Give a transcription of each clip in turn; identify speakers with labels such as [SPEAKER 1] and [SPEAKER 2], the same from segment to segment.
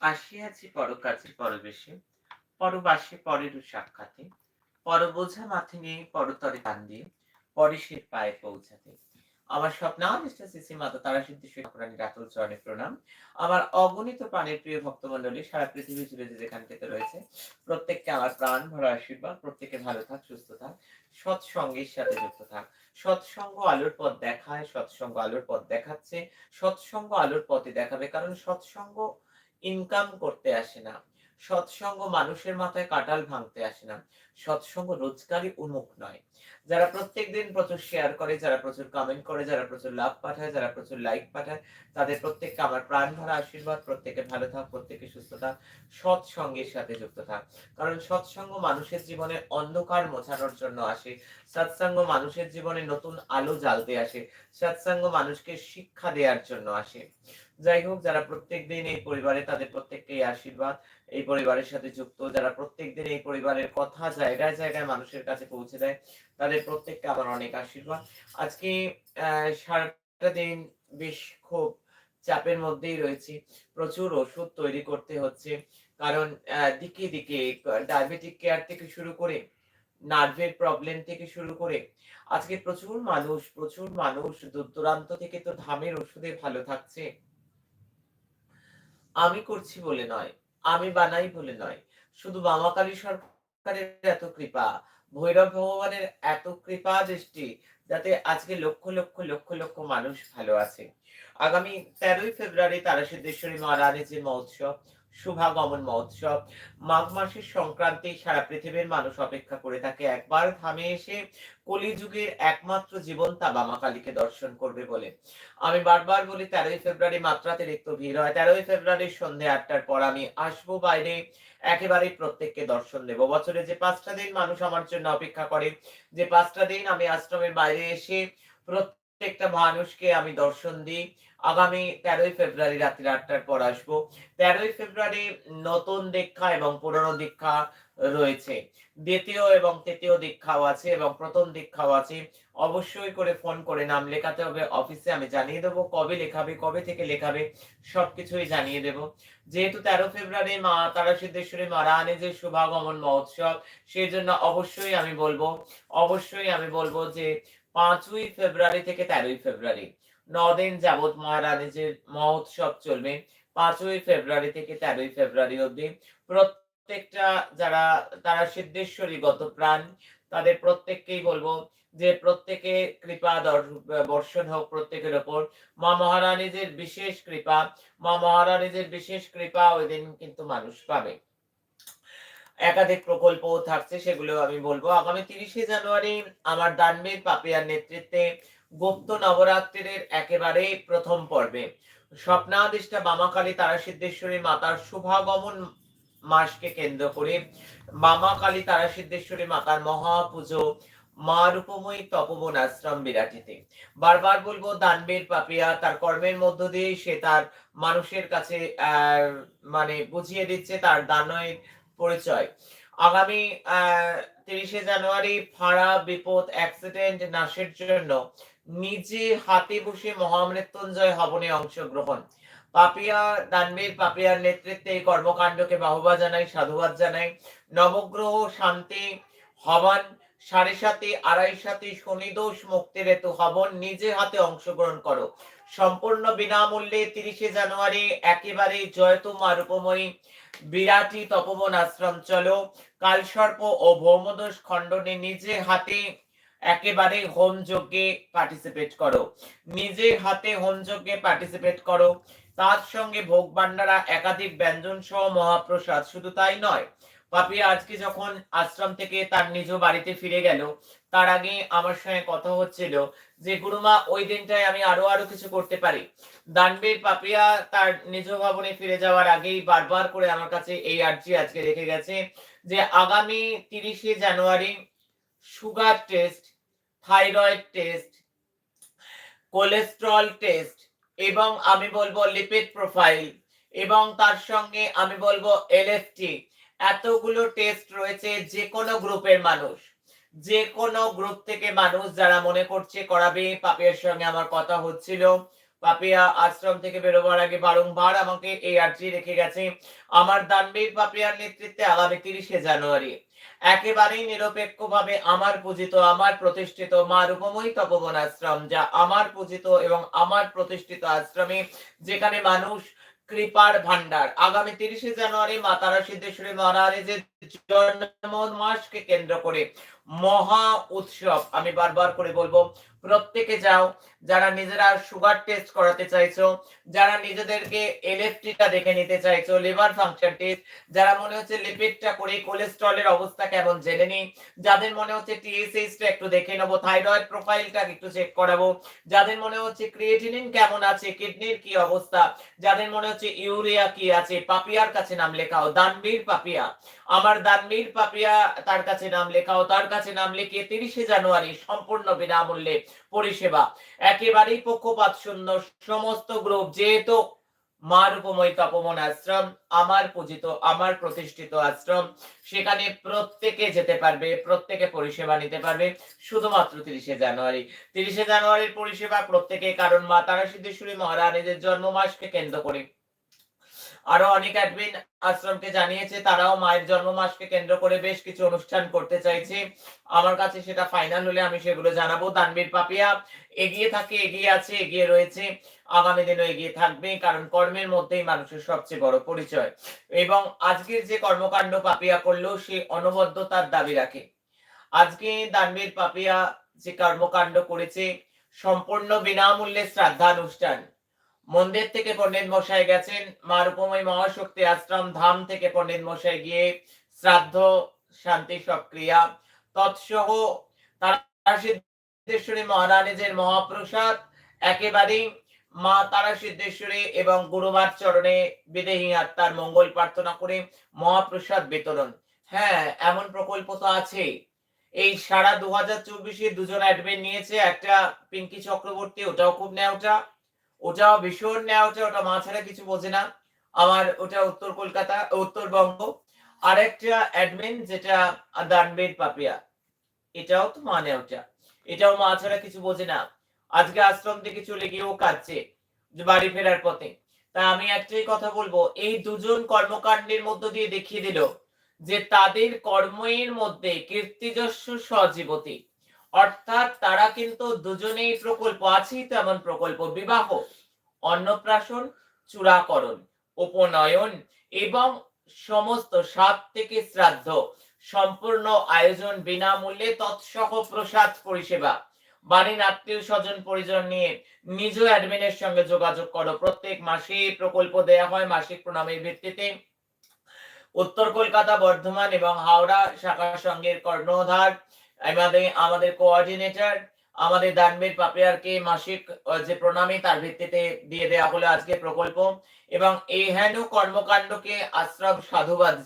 [SPEAKER 1] আসিয়াছি পরকাজে, পরবেশে। পরবাসে পরেরও সাক্ষাতে। পর বোঝা মাথে নিয়ে, পরতরে টান দিয়ে পরেশের পায়ে পৌঁছাতে। আমার শ্রী মাতা তারা সিদ্ধেশ্বরী ঠাকুরানীর আতুল চরণে প্রণাম। আমার অগণিত প্রাণের প্রিয় ভক্তমন্ডলী সারা পৃথিবী জুড়ে যে যেখান থেকে রয়েছে, প্রত্যেককে আমার প্রাণ ভরা আশীর্বাদ। প্রত্যেকে ভালো থাক, সুস্থ থাক, সৎসঙ্গের সাথে যুক্ত থাক। সৎসঙ্গ আলোর পথ দেখায়, সৎসঙ্গ আলোর পথ দেখাচ্ছে। সৎসঙ্গ আলোর পথে দেখাবে, কারণ সৎসঙ্গ ইনকাম করতে আসে না। সৎসঙ্গ মানুষের মাথায় কাটাল ভাঙতে আসে না। সৎসঙ্গ রোজগারই উন্মুখ নয়। যারা প্রত্যেক দিন প্রচুর শেয়ার করে, যারা প্রচুর কমেন্ট করে, যারা প্রচুর লাভ পাঠায়, যারা প্রচুর লাইক পাঠায়, তাদের প্রত্যেককে আমার প্রাণ ভরা আশীর্বাদ, প্রত্যেকে ভালো থাক, প্রত্যেকে সুস্থ থাক, সৎসঙ্গের সাথে যুক্ত থাক। কারণ সৎসঙ্গ মানুষের জীবনে অন্ধকার মোছানোর জন্য আসে। সৎসঙ্গ মানুষের জীবনে নতুন আলো জ্বালতে আসে। সৎসঙ্গ মানুষকে শিক্ষা দেওয়ার জন্য আসে। যাই হোক, যারা প্রত্যেক দিন এই পরিবারে, তাদের প্রত্যেককে আশীর্বাদ, এই পরিবারের সাথে যুক্ত, যারা প্রত্যেক দিন এই পরিবারের কথা জায়গায় জায়গায় মানুষের কাছে পৌঁছে দেয়, তাদের প্রত্যেককে আমার অনেক আশীর্বাদ। আজকে সারাটা দিন বেশ খুব চাপের মধ্যেই রয়েছি। প্রচুর ওষুধ তৈরি করতে হচ্ছে। কারণ দিকে দিকে ডায়াবেটিক কেয়ার থেকে শুরু করে, নার্ভের প্রবলেম থেকে শুরু করে, আজকে প্রচুর মানুষ প্রচুর মানুষ দূর দূরান্ত থেকে তো ধামের ওষুধে ভালো থাকছে। আমি করছি বলে নয়, আমি বানাই বলে নয়, শুধু মামাকালী সরকারের এত কৃপা, ভৈরব ভগবানের এত কৃপা দৃষ্টি যাতে আজকে লক্ষ লক্ষ লক্ষ লক্ষ মানুষ ভালো আছে। আগামী তেরোই ফেব্রুয়ারি তারাসিদ্ধেশ্বরী মহারাজের যে মহোৎসব শুভাগমন মহোৎসব। মাঘ মাসের সংক্রান্তি সারা পৃথিবীর মানুষ অপেক্ষা করে থাকে। একবার থামে এসে কলিযুগের একমাত্র জীবন তা বামা কালীকে দর্শন করবে বলে। আমি বারবার বলি, তেরোই ফেব্রুয়ারি মাত্রাতিরিক্ত ভিড় হয়। তেরোই ফেব্রুয়ারির সন্ধে আটটার পর আমি আসব বাইরে। একেবারে প্রত্যেককে দর্শন দেব। বছরে যে পাঁচটা দিন মানুষ আমার জন্য অপেক্ষা করে, যে পাঁচটা দিন আমি আশ্রমের বাইরে এসে প্রত্যেকটা মানুষকে আমি দর্শন দিই। আগামী তেরোই ফেব্রুয়ারি রাত্রি আটটার পর আসব। তেরোই ফেব্রুয়ারি নতুন দীক্ষা এবং পুরনো দীক্ষা রয়েছে। দ্বিতীয় এবং তৃতীয় দীক্ষাও আছে এবং প্রথম দীক্ষাও আছে। অবশ্যই করে ফোন করে নাম লেখাতে হবে, অফিসে আমি জানিয়ে দেবো, কবে লেখাবে, কবে থেকে লেখাবে, সবকিছুই জানিয়ে দেব। যেহেতু তেরো ফেব্রুয়ারি মা তারা সিদ্ধেশ্বরী মারানে যে শুভাগমন মহোৎসব, সেই জন্য অবশ্যই আমি বলব, অবশ্যই আমি বলব যে পাঁচই ফেব্রুয়ারি থেকে তেরোই ফেব্রুয়ারি। নদিন যাবৎ মহারানীজির মহোৎসব চলবে। পাঁচই ফেব্রুয়ারি থেকে তেরোই ফেব্রুয়ারি অব্দি প্রত্যেকটা যারা, তারা সিদ্ধেশ্বরী গত প্রাণ তাদের প্রত্যেককেই বলব যে প্রত্যেকে কৃপা বর্ষণ হোক প্রত্যেকের ওপর। মা মহারানীদের বিশেষ কৃপা, মা মহারানীদের বিশেষ কৃপা ওই দিন কিন্তু মানুষ পাবে। একাধিক প্রকল্প থাকছে, সেগুলো আমি বলব। আগামী তিরিশে জানুয়ারি আমার দানবীর পাপিয়ার নেতৃত্বে গুপ্ত নবরাত্রির একেবারে প্রথম পর্বে। স্বপ্নাদিষ্টা বামাকালী তারা সিদ্ধেশ্বরী মাতার শুভাগমন মাসকে কেন্দ্র করে বামাকালী তারা সিদ্ধেশ্বরী মাতার মহাপুজো মা রূপময়ী তপবন আশ্রম বিরাটিতে। বারবার বলব দানবীর পাপিয়া তার কর্মের মধ্য দিয়ে সে তার মানুষের কাছে মানে বুঝিয়ে দিচ্ছে, তার দানের পরিচয়। আগামী তিরিশে জানুয়ারি ফাঁড়া, বিপদ, অ্যাক্সিডেন্ট, নাশের জন্য নিজে হাতে বসে মহামৃত্যুঞ্জয় হবনে অংশগ্রহণ। পাপিয়া দানবীর পাপিয়ার নেতৃত্বে এই কর্মকাণ্ডকে বাহবা জানাই, সাধুবাদ জানাই। নবগ্রহ শান্তি হবান, সাড়ে সাথে আড়াই সাথে শনিদোষ মুক্তির হেতু হবন, নিজে হাতে অংশগ্রহণ করো। সম্পূর্ণ বিনামূল্যে তিরিশে জানুয়ারি একেবারে জয়তুমা রূপময়ী বিরাটি তপবন আশ্রম, চলো। কালসর্প ও ভৌমদোষ খণ্ডনে নিজে হাতে একেবারে হোম যজ্ঞে পার্টিসিপেট করো। নিজে হাতে হোম যজ্ঞে পার্টিসিপেট করো। তার সঙ্গে ভোগ ভান্ডারা একাধিক ব্যঞ্জন সহ মহাপ্রসাদ। শুধু তাই নয়, পাপি আজকে যখন আশ্রম থেকে তার নিজ বাড়িতে ফিরে গেল, তার আগে আমার সঙ্গে কথা হচ্ছিল। যে গুরুমা ওই দিনটায় আমি আরও আরও কিছু করতে পারি। দানবীর পাপিয়া তার নিজ ভবনে ফিরে যাওয়ার আগেই বারবার করে আমার কাছে এই আর্জি আজকে রেখে গেছে যে আগামী তিরিশে জানুয়ারি sugar test, thyroid test, cholesterol test এবং আমি বলব লিপিড প্রোফাইল এবং তার সঙ্গে আমি বলব এলএফটি এতগুলো টেস্ট রয়েছে যে কোনো গ্রুপের মানুষ। যে কোনো গ্রুপ থেকে মানুষ যারা মনে করছে, করাবে, পাপিয়ার সঙ্গে আমার কথা হচ্ছিল। পাপিয়া আশ্রম থেকে বেরোবার আগে বারংবার আমাকে এই আর্জি রেখে গেছে। আমার দানবীর পাপিয়ার নেতৃত্বে আগামী তিরিশে জানুয়ারি। একেবারেই নিরপেক্ষভাবে আমার পূজিত, আমার প্রতিষ্ঠিত মা রূপময়ী তপবন আশ্রম, যা আমার পূজিত এবং আমার প্রতিষ্ঠিত আশ্রমে যেখানে মানুষ কৃপার ভান্ডার আগামী তিরিশে জানুয়ারি মা তারা সিদ্ধেশ্বরী মহারাজের জন্ম মাসকে কেন্দ্র করে মহা উৎসব। আমি বারবার করে বলব, প্রত্যেকে যাও, যারা নিজেরা সুগার টেস্ট করাতে চাইছো, যারা নিজেদেরকে এলএফটিটা দেখে নিতে চাইছো লিভার ফাংশন টেস্ট যারা মনে হচ্ছে লিপিডটা করে কোলেস্ট্রলের অবস্থা কেমন জেনে যাদের মনে হচ্ছে টিএসএইচটা একটু দেখে নেব থাইরয়েড প্রোফাইলটা একটু চেক করাবো, যাদের মনে হচ্ছে ক্রিয়েটিনিন কেমন আছে কিডনির কি অবস্থা, যাদের মনে হচ্ছে ইউরিয়া কি আছে, পাপিয়ার কাছে নাম লেখাও, দানবীর পাপিয়া। আমার দানবীর পাপিয়া, তার কাছে নাম লেখাও, তার কাছে নাম লিখিয়ে তিরিশে জানুয়ারি সম্পূর্ণ বিনামূল্যে পরিষেবা। একেবারেই পক্ষপাত শূন্য, সমস্ত গ্রুপ যেহেতু মা রূপময় তপমন আশ্রম, আমার পূজিত, আমার প্রতিষ্ঠিত আশ্রম, সেখানে প্রত্যেকে যেতে পারবে, প্রত্যেকে পরিষেবা নিতে পারবে, শুধুমাত্র তিরিশে জানুয়ারি। তিরিশে জানুয়ারির পরিষেবা প্রত্যেকে কারণ মা তারা সিদ্ধেশ্বরী মহারানীদের জন্ম মাসকে কেন্দ্র করে আরও অনেক অ্যাডমিন আশ্রমকে জানিয়েছে, তারাও মায়ের জন্ম মাসকে কেন্দ্র করে বেশ কিছু অনুষ্ঠান করতে চাইছে। আমার কাছে সেটা ফাইনাল হলে আমি সেগুলো জানাব। দানবীর পাপিয়া, এগিয়ে থাকে, এগিয়ে আছে, এগিয়ে রয়েছে, আগামী দিনও এগিয়ে থাকবে, কারণ কর্মের মধ্যেই মানুষের সবচেয়ে বড় পরিচয়। এবং আজকের যে কর্মকাণ্ড পাপিয়া করল, সে অনবদ্যতার দাবি রাখে। আজকে দানবীর পাপিয়া যে কর্মকাণ্ড করেছে, সম্পূর্ণ বিনামূল্যে শ্রাদ্ধা অনুষ্ঠান মন্দির থেকে পণ্ডিত মশাই গেছেন। মা রূপময় মহাশক্তি আশ্রম ধাম থেকে পণ্ডিত মশাই গিয়ে শ্রাদ্ধ, শান্তি সক্রিয়া। তৎসহ তারা সিদ্ধেশ্বরী মহাপ্রসাদ একেবারেই মা তারা সিদ্ধেশ্বরী এবং গুরুবার চরণে বিদেহী আত্মার মঙ্গল প্রার্থনা করে মহাপ্রসাদ বিতরণ। হ্যাঁ এমন প্রকল্প তো আছে। এই সারা দু হাজার চব্বিশে দুজন অ্যাডমিন নিয়েছে, একটা পিঙ্কি চক্রবর্তী, ওটাও খুব নেওটা ওটাও ভীষণ নেওটা ওটা মা ছাড়া কিছু বোঝে না। আমার ওটা উত্তর কলকাতা, উত্তরবঙ্গ। আরেকটা অ্যাডমিন যেটা দানবীর পাপিয়া, এটাও তো মা নেওটা এটাও মা ছাড়া কিছু বোঝে না। আজকে আশ্রম থেকে চলে গিয়েও কাঁদছে বাড়ি ফেরার পথে। তা আমি একটাই কথা বলব, এই দুজন কর্মকাণ্ডের মধ্য দিয়ে দেখিয়ে দিল যে তাদের কর্মের মধ্যে কীর্তিযস্য সজীবতী। অর্থাৎ তারা কিন্তু দুজনেই প্রকল্প আছেই তো এমন প্রকল্প, বিবাহ, অন্নপ্রাশন, চূড়াকরণ, উপনয়ন এবং সমস্ত সাত থেকে শ্রাদ্ধ সম্পূর্ণ আয়োজন বিনামূল্যে তৎসহ প্রসাদ পরিষেবা। বাড়ির আত্মীয় স্বজন পরিজন নিয়ে নিজ অ্যাডমিনের সঙ্গে যোগাযোগ করো। প্রত্যেক মাসে প্রকল্প দেয়া হয় মাসিক প্রণামের ভিত্তিতে। উত্তর কলকাতা, বর্ধমান এবং হাওড়া শাখা সংঘের কর্ণধার আমাদের আমাদের কোঅর্ডিনেটর আমাদের দানবীর পাপিয়ারকে মাসিক যে প্রণামী তার ভিত্তিতে দিয়ে দেওয়া হলো আজকে প্রকল্প। এবং এই হেন কর্মকাণ্ডকে আশ্রম সাধুবাদ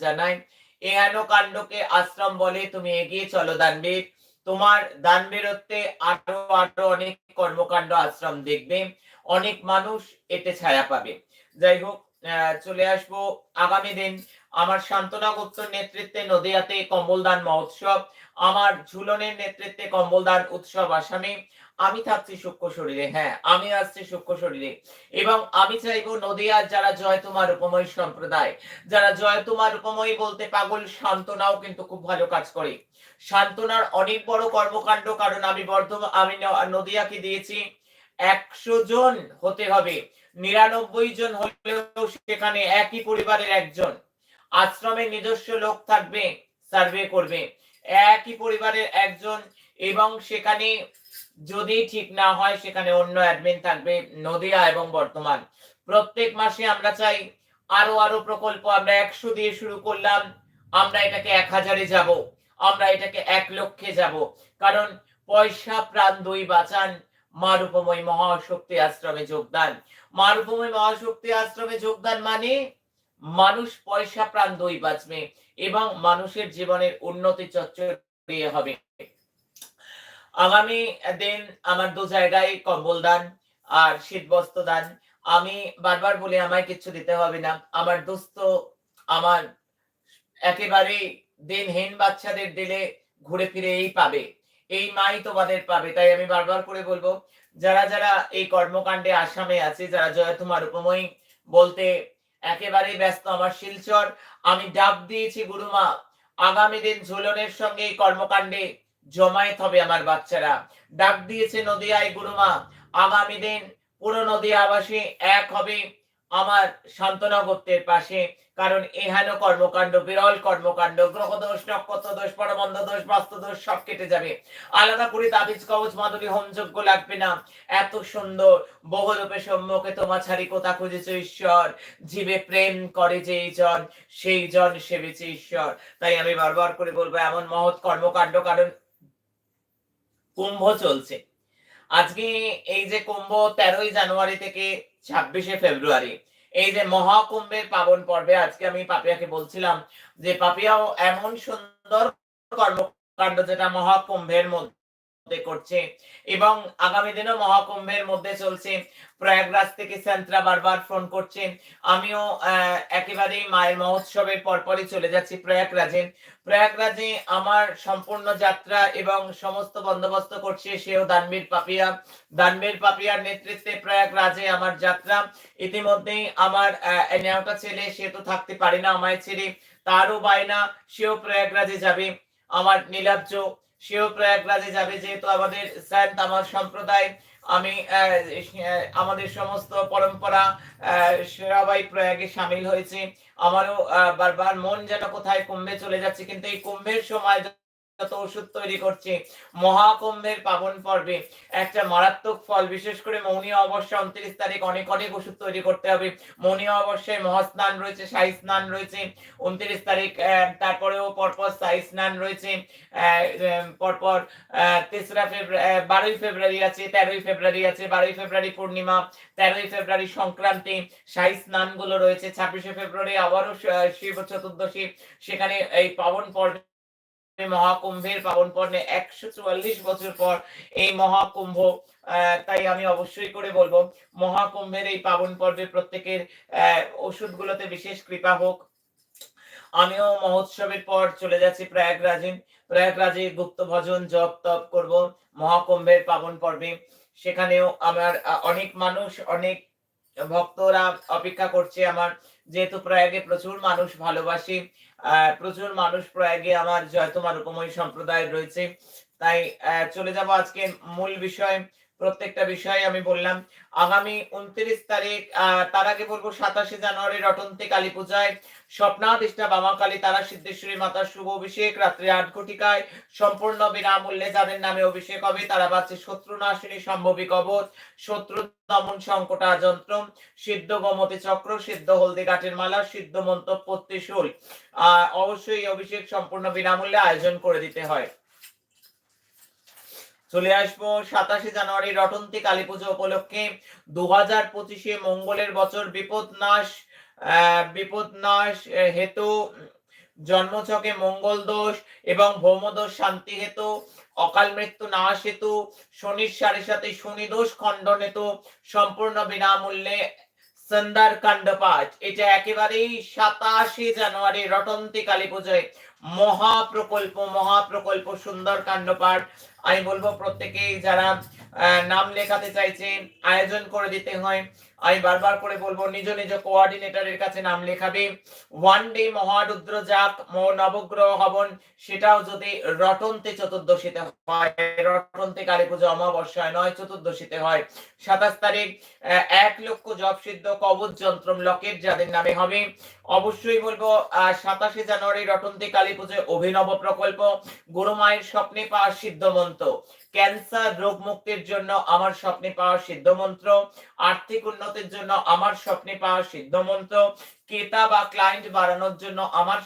[SPEAKER 1] হেন কাণ্ডকে আশ্রম বলে তুমি এগিয়ে চলো দানবীর। তোমার দান বেরোতে আরও আরও অনেক কর্মকাণ্ড আশ্রম দেখবে। অনেক মানুষ এতে ছায়া পাবে। যাই হোক চলে আসব আগামী দিন। আমার সান্ত্বনা গুপ্তর নেতৃত্বে নদিয়াতে কম্বলদান মহোৎসব, আমার ঝুলনের নেতৃত্বে কম্বলদান উৎসব আসামে, আমি থাকছি সূক্ষ্ম শরীরে হ্যাঁ আমি আসছি সূক্ষ্ম শরীরে। এবং আমি চাইব নদিয়ার যারা জয় তোমার উপময় সম্প্রদায়, যারা জয় তোমার উপময় বলতে পাগল সান্ত্বনাও কিন্তু খুব ভালো কাজ করে। সান্ত্বনার অনেক বড় কর্মকাণ্ড, কারণ আমি বর্ধমান আমি নদিয়াকে দিয়েছি একশো জন হতে হবে, নিরানব্বই জন হলেও সেখানে একই পরিবারের একজন। আশ্রমে নিজস্ব লোক থাকবে, সার্ভে করবে। একই পরিবারের একজন এবং সেখানে যদি ঠিক না হয়, সেখানে অন্য অ্যাডমিন থাকবে, নদিয়া এবং বর্তমান প্রত্যেক মাসে আমরা চাই আরও আরও প্রকল্প, আমরা একশো দিয়ে শুরু করলাম, আমরা এটাকে এক হাজারে যাব, আমরা এটাকে এক লক্ষে যাব। কারণ পয়সা, প্রাণ, দুই বাঁচান মা রূপময় মহাশক্তি আশ্রমে যোগদান। মা রূপময় মহাশক্তি আশ্রমে যোগদান মানে মানুষ পয়সা প্রাণ দই বাঁচবে এবং মানুষের জীবনের উন্নতি চর্চা হবে। আগামী দিন আমার দু জায়গায় কম্বল দান আর শীত বস্ত্র দান। আমি বারবার বলি, আমায় কিছু দিতে হবে না। আমার দোস্ত আমার একেবারে দিনহীন বাচ্চাদের দিলে ঘুরে ফিরে এই পাবে। এই মাই তোমাদের পাবে। তাই আমি বারবার করে বলব, যারা যারা এই কর্মকাণ্ডে আসামে আছে, যারা জয়তুমার উপময়ী বলতে একেবারেই ব্যস্ত আমার শিলচর। আমি ডাক দিয়েছি গুরুমা আগামী দিন ঝুলনের সঙ্গে এই কর্মকাণ্ডে জমায়েত হবে আমার বাচ্চারা। ডাক দিয়েছে নদিয়ায় গুরুমা আগামী দিন পুরো নদিয়াবাসী এক হবে। আমার সান্ত্বনা গোত্রের পাশে, কারণ এহেন কর্মকাণ্ড, বিরল কর্মকাণ্ড, গ্রহদোষ, নক্ষত্র দোষ পরবন্ধ দোষ, বাস্তু দোষ, সব কেটে যাবে। আলাদা করে তাবিজ, কবচ মাদুরি হোমযোগ্য লাগবে না। এত সুন্দর বহুরূপে সম্মুখে তোমা ছাড়ি কোথা খুঁজেছে, ঈশ্বর? জীবে প্রেম করে যে জন, সেই জন সেবেছে ঈশ্বর। তাই আমি বারবার করে বলব, এমন মহৎ কর্মকাণ্ড, কারণ কুম্ভ চলছে। আজকে এই যে কুম্ভ তেরোই জানুয়ারি থেকে ছাব্বিশে ফেব্রুয়ারি। এই যে মহাকুম্ভের পাবন পর্বে আজকে আমি পাপিয়াকে বলছিলাম যে পাপিয়াও এমন সুন্দর কর্মকাণ্ড যেটা মহাকুম্ভের মধ্যে করছে। এবং আগামী দিনও মহাকুম্ভের মধ্যে চলছে। প্রয়াগরাজ থেকে সেন্ট্রা বারবার ফোন করছে। আমিও আহ, একেবারেই মায়ের মহোৎসবের পরপরই চলে যাচ্ছি প্রয়াগরাজে। প্রয়াগরাজে আমার সম্পূর্ণ যাত্রা এবং সমস্ত বন্দোবস্ত করছে সেও দানবীর পাপিয়া। দানবীর পাপিয়ার নেতৃত্বে প্রয়াগরাজে আমার যাত্রা। ইতিমধ্যেই আমার নেওটা ছেলে সে তো থাকতে পারে না আমায় ছেড়ে। তারও বায়না সেও প্রয়াগরাজে যাবে। আমার নীলাব্জ সেও প্রয়াগরাজে যাবে, যেহেতু আমাদের সায়ন্ত আমার সম্প্রদায়। আমি আমাদের সমস্ত পরম্পরা সবাই প্রয়াগে সামিল হয়েছে। আমারও বারবার মন যেন কোথায় কুম্ভে চলে যাচ্ছে, কিন্তু এই কুম্ভের সময় ওষুধ তৈরি করছে। মহাকুম্ভের পাবন পর্বে একটা মারাত্মক ফল, বিশেষ করে মৌনী অবশ্যই উনত্রিশ তারিখ অনেক অনেক ওষুধ তৈরি করতে হবে। মৌনী অবশ্যই মহাস্নান রয়েছে, শাহী স্নান রয়েছে। উনত্রিশ তারিখ তারপরেও পরপর শাহী স্নান রয়েছে। পরপর তেসরা ফেব্রুয়ারি বারোই ফেব্রুয়ারি আছে, তেরোই ফেব্রুয়ারি আছে, বারোই ফেব্রুয়ারি পূর্ণিমা, তেরোই ফেব্রুয়ারি সংক্রান্তি, শাহী স্নানগুলো রয়েছে। ছাব্বিশে ফেব্রুয়ারি আবারও শিব চতুর্দশী সেখানে এই পাবন পর্বে মহাকুম্ভের পাবন পর্বে একশো চুয়াল্লিশ বছর পর এই মহাকুম্ভ তাই আমি অবশ্যই করে বলব, মহাকুম্ভের এই পাবন পর্বে প্রত্যেকের ওষুধগুলোতে বিশেষ কৃপা হোক। আমিও মহোৎসবের পর চলে যাচ্ছি প্রয়াগরাজে। প্রয়াগরাজে গুপ্ত ভজন জপ তপ করব মহাকুম্ভের পাবন পর্বে। সেখানেও আমার অনেক মানুষ, অনেক ভক্তরা অপেক্ষা করছে আমার, যেহেতু প্রয়াগে প্রচুর মানুষ ভালোবাসি প্রচুর মানুষ প্রয়াগে আমার জয়তমার উপময় সম্প্রদায় রয়েছে। তাই চলে যাব আজকে মূল বিষয়। প্রত্যেকটা বিষয়ে আমি বললাম। আগামী উনত্রিশ তারিখ তার আগে বলব সাতাশে জানুয়ারি রটন্তে কালী পূজায় স্বপ্নাদিষ্ঠা বামা, কালী, তারা, সিদ্ধেশ্বরী মাতার শুভ অভিষেক, রাত্রি আট ঘটিকায় সম্পূর্ণ বিনামূল্যে যাদের নামে অভিষেক হবে, তারা পাচ্ছে শত্রু নাশিনী, সম্ভবী কবচ, শত্রু দমন সংকটা যন্ত্র সিদ্ধ গোমতী চক্র, সিদ্ধ হলদি কাঠের মালা, সিদ্ধ মন্তব্য আহ, অবশ্যই অভিষেক সম্পূর্ণ বিনামূল্যে আয়োজন করে দিতে হয়। চলে আসব সাতাশে জানুয়ারি রটন্তি কালী পুজো উপলক্ষে। দু হাজার পঁচিশে মঙ্গলের বছর, বিপদ নাশ বিপদ নাশ হেতু, জন্মছকে মঙ্গল দোষ এবং ভৌমদোষ, শান্তি হেতু, অকাল মৃত্যু, নাশ হেতু, শনির সাড়ে সাথে শনি দোষ খণ্ডন হেতু সম্পূর্ণ বিনামূল্যে সন্ধ্যার কাণ্ড পাঠ এটা একেবারেই সাতাশে জানুয়ারি রটন্তি কালী পুজোয় মহাপ্রকল্প মহাপ্রকল্প সুন্দর কাণ্ড পাঠ আমি বলব প্রত্যেকেই যারা নাম লেখাতে চাইছে, আয়োজন করে দিতে হয়, আমি বারবার করে বলব নিজ নিজ কোঅর্ডিনেটরের কাছে নাম লেখাবে। ওয়ান ডে মহারুদ্র যাক নবগ্রহ হবন, সেটাও যদি রটন্তে চতুর্দশীতে হয়, রটন্তে কালী পুজো অমাবস্যায় নয়, চতুর্দশীতে হয়। সাতাশ তারিখ এক লক্ষ জপ সিদ্ধ কবচ যন্ত্রম লকেট যাদের নামে হবে। অবশ্যই বলব সাতাশে জানুয়ারি রটন্তে কালী পুজোয় অভিনব প্রকল্প। গুরুমায়ের স্বপ্নে পাওয়া সিদ্ধ মন্ত্র ক্যান্সার রোগ মুক্তির জন্য আমার স্বপ্নে পাওয়া সিদ্ধ মন্ত্র আর্থিক উন্নতির জন্য আমার স্বপ্নে পাওয়া সিদ্ধ মন্ত্র ক্রেতা বা ক্লায়েন্ট বাড়ানোর জন্য আমার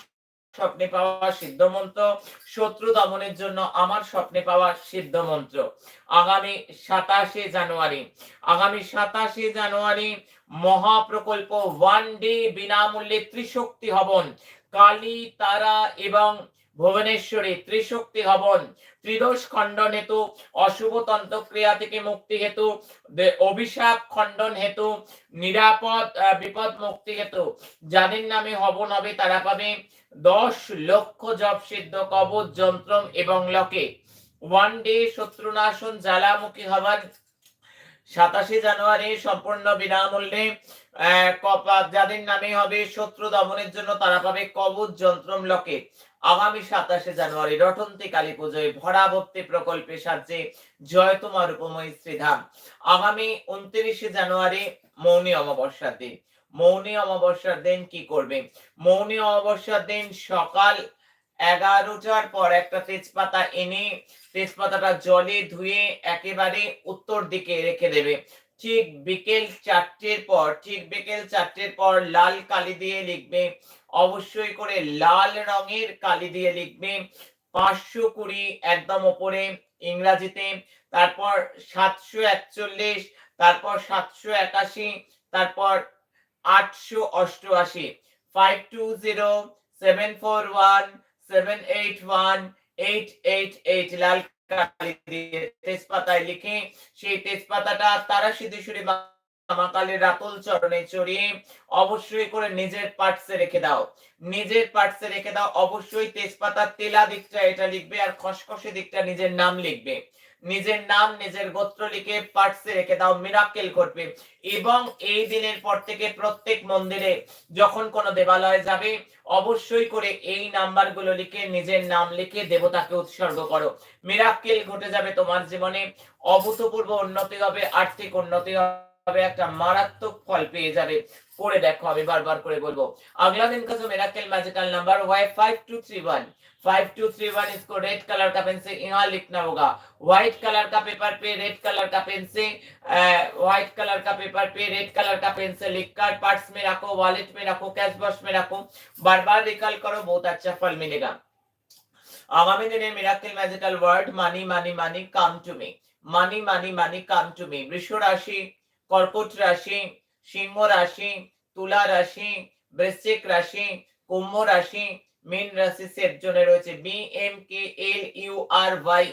[SPEAKER 1] স্বপ্নে পাওয়া সিদ্ধ মন্ত্র শত্রু দমনের জন্য আমার স্বপ্নে পাওয়া সিদ্ধ মন্ত্র আগামী সাতাশে জানুয়ারি, আগামী সাতাশে জানুয়ারি মহাপ্রকল্প ওয়ান ডে বিনামূল্যে ত্রিশক্তি হবন কালী তারা এবং ভুবনেশ্বরী ত্রিশক্তি হবন ত্রিদোষ খণ্ডন হেতু, অশুভ তন্ত্রক্রিয়া থেকে মুক্তি হেতু অভিশাপ খণ্ডন হেতু, নিরাপদ বিপদ মুক্তি হেতু। যাদের নামে হবন হবে তারা পাবে দশ লক্ষ জপ সিদ্ধ কবচ, যন্ত্রম এবং লকে। ওয়ান ডে শত্রুনাশন জ্বালামুখী হবার সাতাশে জানুয়ারি সম্পূর্ণ বিনামূল্যে যাদের নামে হবে শত্রু দমনের জন্য তারা পাবে কবচ যন্ত্রমলকে আগামী সাতাশে জানুয়ারি রটন্তি কালী পুজোয় ভরাভক্তি প্রকল্পে সাহায্যে জয় তোমার উপময় শ্রীধাম। আগামী উনত্রিশে জানুয়ারি মৌনী অমাবস্যার দিন। মৌনী অমাবস্যার দিন কি করবে? মৌনী অমাবস্যার দিন সকাল এগারোটার পর একটা তেজপাতা এনে তেজপাতাটা জলে ধুয়ে একেবারে উত্তর দিকে রেখে দেবে। ঠিক বিকেল চারটের পর, ঠিক বিকেল চারটের পর লাল কালি দিয়ে লিখবে। অবশ্যই করে লাল রঙের কালি দিয়ে লিখবে। পাঁচশো কুড়ি একদম ওপরে ইংরাজিতে, তারপর সাতশো একচল্লিশ, তারপর সাতশো একাশি, তারপর আটশো অষ্টআশি। Five two zero seven four one seven eight one eight eight eight লাল কালি দিয়ে তেজপাতায় লিখে সেই তেজপাতাটা তারা সিদ্ধেশ্বরী মাকালের রাতুল চরণে চড়িয়ে অবশ্যই করে নিজের পার্টসে রেখে দাও। নিজের পার্টসে রেখে দাও, অবশ্যই তেজপাতার তেলা দিকটা এটা লিখবে আর খসখসে দিকটা নিজের নাম লিখবে। নিজের নাম, নিজের গোত্র লিখে পার্টসে রেখে দাও মিরাক্কেল ঘটবে। এবং এই দিনের পর থেকে প্রত্যেক মন্দিরে যখন কোনো দেবালয়ে যাবে, অবশ্যই করে এই নাম্বারগুলো লিখে নিজের নাম লিখে দেবতাকে উৎসর্গ করো। মিরাক্কেল ঘটে যাবে তোমার জীবনে, অভূতপূর্ব উন্নতি হবে, আর্থিক উন্নতি হবে, একটা মারাত্মক ফল পেয়ে যাবে। করে দেখো আমি বারবার করে বলবো अगला दिन का जो मेराकल मैजिकल नंबर हुआ है five two three one five two three one इसको रेड कलर का पेन से यहाँ लिखना होगा व्हाइट कलर का पेपर पे रेड कलर का पेन से व्हाइट कलर का पेपर पे रेड कलर का पेन से लिखकर पर्स में रखो वॉलेट में रखो कैश बॉक्स में रखो बार बार रिकॉल करो बहुत अच्छा फल मिलेगा আগামী দিনে miracle magical word money money money come to me money money money come to me বৃষ রাশি কর্কট রাশি সিংহ রাশি, তুলা রাশি, বৃশ্চিক রাশি, কুম্ভ রাশি, মীন রাশি সেফ জোনে রয়েছে। B M K L U R Y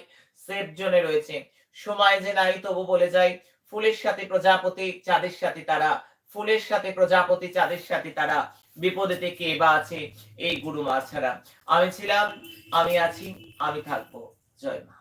[SPEAKER 1] safe জোনে রয়েছে। সময় যে নাই তবু বলে যায় ফুলের সাথে প্রজাপতি, চাঁদের সাথে তারা। ফুলের সাথে প্রজাপতি, চাঁদের সাথে তারা। বিপদেতে কে বা আছে? এই গুরু মা ছাড়া। আমি ছিলাম, আমি আছি, আমি থাকব। জয় মা।